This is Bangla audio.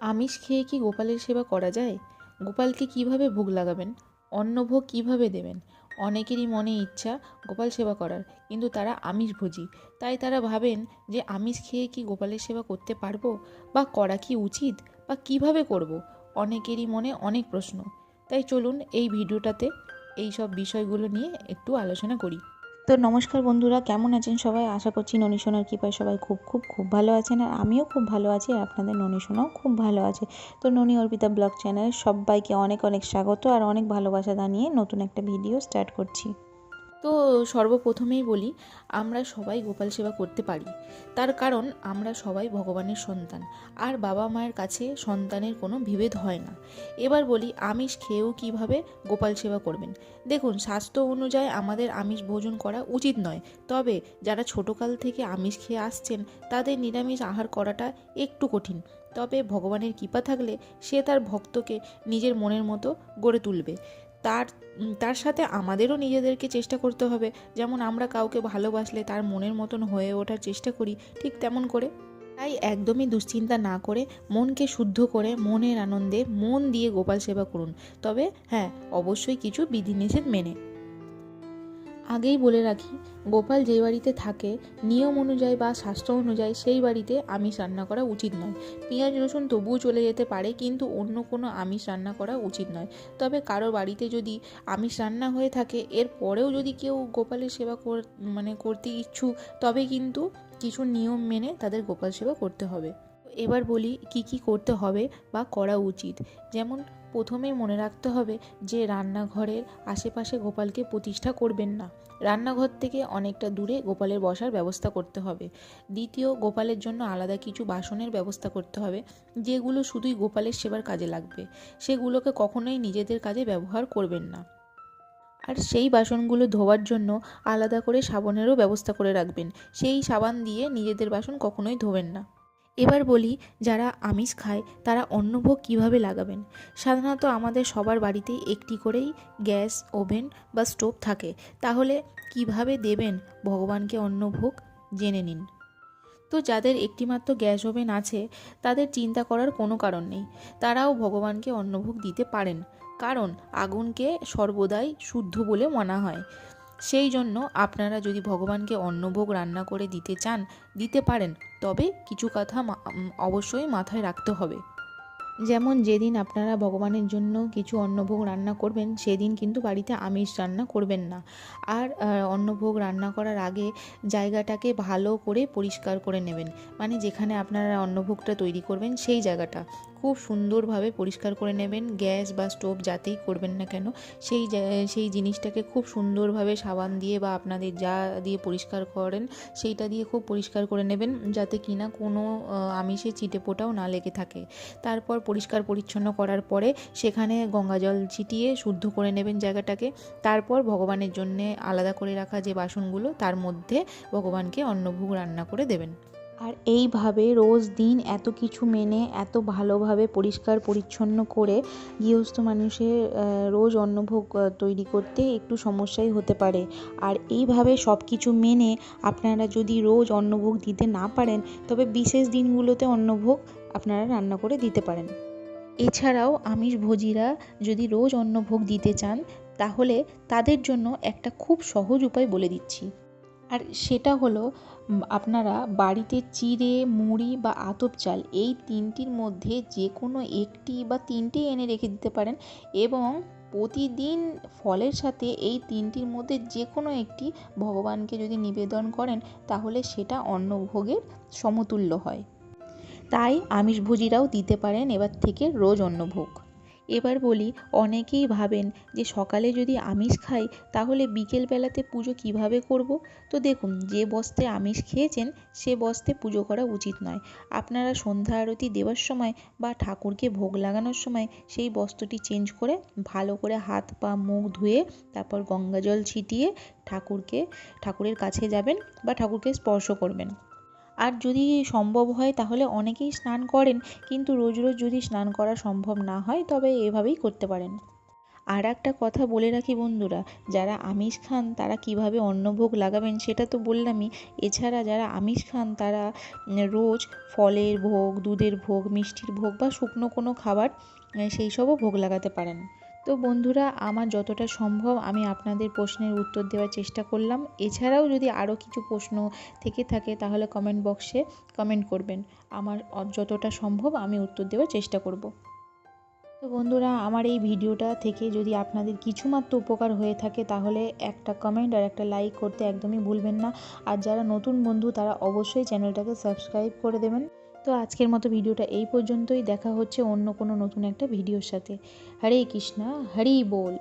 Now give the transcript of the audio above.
আমিষ খেয়ে কি গোপালের সেবা করা যায়? গোপালকে কীভাবে ভোগ লাগাবেন? অন্নভোগ কীভাবে দেবেন? অনেকেরই মনে ইচ্ছা, গোপাল সেবা করার, কিন্তু তারা আমিষভোজী তাই তারা ভাবেন যে আমিষ খেয়ে কি গোপালের সেবা করতে পারব? বা করা কি উচিত? বা কীভাবে করব। অনেকেরই মনে অনেক প্রশ্ন। তাই চলুন এই ভিডিওটাতে এই সব বিষয়গুলো নিয়ে একটু আলোচনা করি। তো নমস্কার বন্ধুরা, কেমন আছেন সবাই? আশা করছি ননীশোনার কৃপায় সবাই খুব খুব খুব ভালো আছেন আর আমিও খুব ভালো আছি আর আপনাদের ননীশোনাও খুব ভালো আছে। তো ননী অর্পিতা ব্লগ চ্যানেলে সবাইকে অনেক অনেক স্বাগত আর অনেক ভালোবাসা জানিয়ে নতুন একটা ভিডিও স্টার্ট করছি। তো সর্বপ্রথমেই বলি, আমরা সবাই গোপাল সেবা করতে পারি। তার কারণ, আমরা সবাই ভগবানের সন্তান। আর বাবা মায়ের কাছে সন্তানের কোনো বিভেদ হয় না। এবার বলি, আমিষ খেয়েও কীভাবে গোপাল সেবা করবেন? দেখুন, স্বাস্থ্য অনুযায়ী আমাদের আমিষ ভোজন করা উচিত নয়। তবে যারা ছোটোকাল থেকে আমিষ খেয়ে আসছেন, তাদের নিরামিষ আহার করাটা একটু কঠিন। তবে ভগবানের কৃপা থাকলে সে তার ভক্তকে নিজের মনের মতো গড়ে তুলবে। তার তার সাথে আমাদেরও নিজেদেরকে চেষ্টা করতে হবে। যেমন আমরা কাউকে ভালোবাসলে তার মনের মতন হয়ে ওঠার চেষ্টা করি, ঠিক তেমন করে। তাই একদমই দুশ্চিন্তা না করে মনকে শুদ্ধ করে মনের আনন্দে মন দিয়ে গোপাল সেবা করুন। তবে হ্যাঁ অবশ্যই কিছু বিধিনিষেধ মেনে। আগেই বলে রাখি, গোপাল যে বাড়িতে থাকে, নিয়ম অনুযায়ী বা স্বাস্থ্য অনুযায়ী সেই বাড়িতে আমিষ রান্না করা উচিত নয়। পেঁয়াজ, রসুন তবুও চলে যেতে পারে, কিন্তু অন্য কোনো আমিষ রান্না করা উচিত নয়। তবে কারও বাড়িতে যদি আমিষ রান্না হয়ে থাকে, এর পরেও যদি কেউ গোপালের সেবা কর মানে করতে ইচ্ছুক, তবে কিন্তু কিছু নিয়ম মেনে তাদের গোপাল সেবা করতে হবে। এবার বলি কি কি করতে হবে বা করা উচিত। যেমন প্রথমেই মনে রাখতে হবে যে রান্নাঘরের আশেপাশে গোপালকে প্রতিষ্ঠা করবেন না। রান্নাঘর থেকে অনেকটা দূরে গোপালের বসার ব্যবস্থা করতে হবে। দ্বিতীয়, গোপালের জন্য আলাদা কিছু বাসনের ব্যবস্থা করতে হবে, যেগুলো শুধুই গোপালের সেবার কাজে লাগবে। সেগুলোকে কখনোই নিজেদের কাজে ব্যবহার করবেন না। আর সেই বাসনগুলো ধোয়ার জন্য আলাদা করে সাবানেরও ব্যবস্থা করে রাখবেন। সেই সাবান দিয়ে নিজেদের বাসন কখনোই ধোবেন না। এবার বলি, যারা আমিষ খায়, তারা অন্নভোগ কীভাবে লাগাবেন? সাধারণত আমাদের সবার বাড়িতেই একটি করেই গ্যাস, ওভেন বা স্টোভ থাকে। তাহলে কীভাবে দেবেন? ভগবানকে অন্নভোগ জেনে নিন। তো যাদের একটিমাত্র গ্যাস, ওভেন আছে, তাদের চিন্তা করার কোনো কারণ নেই। তারাও ভগবানকে অন্নভোগ দিতে পারেন। কারণ আগুনকে সর্বদাই শুদ্ধ বলে মানা হয়। সেই জন্য আপনারা যদি ভগবানকে অন্নভোগ রান্না করে দিতে চান, দিতে পারেন। তবে কিছু কথা অবশ্যই মাথায় রাখতে হবে। যেমন যেদিন আপনারা ভগবানের জন্য কিছু অন্নভোগ রান্না করবেন, সেদিন কিন্তু বাড়িতে আমিষ রান্না করবেন না। আর অন্নভোগ রান্না করার আগে জায়গাটাকে ভালো করে পরিষ্কার করে নেবেন। মানে যেখানে আপনারা অন্নভোগটা তৈরি করবেন, সেই জায়গাটা। খুব সুন্দরভাবে পরিষ্কার করে নেবেন, গ্যাস বা স্টোভ যাতেই করবেন না কেন, সেই সেই জিনিসটাকে খুব সুন্দরভাবে সাবান দিয়ে বা আপনাদের যা দিয়ে পরিষ্কার করেন, সেইটা দিয়ে খুব পরিষ্কার করে নেবেন, যাতে কিনা কোনো আমিষে চিটে পোটাও না লেগে থাকে। তারপর পরিষ্কার পরিচ্ছন্ন করার পরে সেখানে গঙ্গা জল ছিটিয়ে শুদ্ধ করে নেবেন জায়গাটাকে। তারপর ভগবানের জন্যে আলাদা করে রাখা যে বাসনগুলো, তার মধ্যে ভগবানকে অন্নভোগ রান্না করে দেবেন। আর এইভাবে রোজ দিন এত কিছু মেনে, এত ভালোভাবে পরিষ্কার, পরিচ্ছন্ন করে গৃহস্থ মানুষের রোজ অন্নভোগ তৈরি করতে একটু সমস্যাই হতে পারে। আর এইভাবে সব কিছু মেনে আপনারা যদি রোজ অন্নভোগ দিতে না পারেন, তবে বিশেষ দিনগুলোতে অন্নভোগ আপনারা রান্না করে দিতে পারেন। এছাড়াও আমিষ ভোজিরা যদি রোজ অন্নভোগ দিতে চান, তাহলে তাদের জন্য একটা খুব সহজ উপায় বলে দিচ্ছি। আর সেটা হলো আপনারা বাড়িতে চিড়ে, মুড়ি বা আতপ চাল এই তিনটির মধ্যে যে কোনো একটি বা তিনটে এনে রেখে দিতে পারেন এবং প্রতিদিন ফলের সাথে এই তিনটির মধ্যে যে কোনো একটি ভগবানকে যদি নিবেদন করেন, তাহলে সেটা অন্নভোগের সমতুল্য হয়। তাই আমিষভোজীরাও দিতে পারেন এবার থেকে রোজ অন্নভোগ। এবার বলি, অনেকেই ভাবেন যে সকালে যদি আমিষ খাই, তাহলে বিকেলবেলাতে পুজো কীভাবে করব? তো দেখুন, যে বস্তে আমিষ খেয়েছেন, সে বস্তে পুজো করা উচিত নয়। আপনারা সন্ধ্যা আরতি দেওয়ার সময় বা ঠাকুরকে ভোগ লাগানোর সময় সেই বস্ত্রটি চেঞ্জ করে ভালো করে হাত পা মুখ ধুয়ে, তারপর গঙ্গা জল ছিটিয়ে ঠাকুরকে, ঠাকুরের কাছে যাবেন বা ঠাকুরকে স্পর্শ করবেন। আর যদি সম্ভব হয় তাহলে অনেকেই স্নান করেন, কিন্তু রোজ রোজ যদি স্নান করা সম্ভব না হয় তবে এভাবেই করতে পারেন। আর একটা কথা বলে রাখি বন্ধুরা, যারা আমিষ খান তারা কীভাবে অন্নভোগ লাগাবেন সেটা তো বললামই। এছাড়া যারা আমিষ খান তারা রোজ ফলের ভোগ, দুধের ভোগ, মিষ্টির ভোগ বা শুকনো কোনো খাবার, সেই সবও ভোগ লাগাতে পারেন। তো বন্ধুরা, আমার যতটা সম্ভব আমি আপনাদের প্রশ্নের উত্তর দেওয়ার চেষ্টা করলাম। এছাড়াও যদি আরও কিছু প্রশ্ন থেকে থাকে, তাহলে কমেন্ট বক্সে কমেন্ট করবেন। আমার যতটা সম্ভব আমি উত্তর দেওয়ার চেষ্টা করব। তো বন্ধুরা, আমার এই ভিডিওটা থেকে যদি আপনাদের কিছুমাত্র উপকার হয়ে থাকে, তাহলে একটা কমেন্ট আর একটা লাইক করতে একদমই ভুলবেন না। আর যারা নতুন বন্ধু, তারা অবশ্যই চ্যানেলটাকে সাবস্ক্রাইব করে দেবেন। তো আজকের মতো ভিডিওটা এই পর্যন্তই। দেখা হচ্ছে অন্য কোনো নতুন একটা ভিডিওর সাথে। হরে কৃষ্ণা, হরি বল।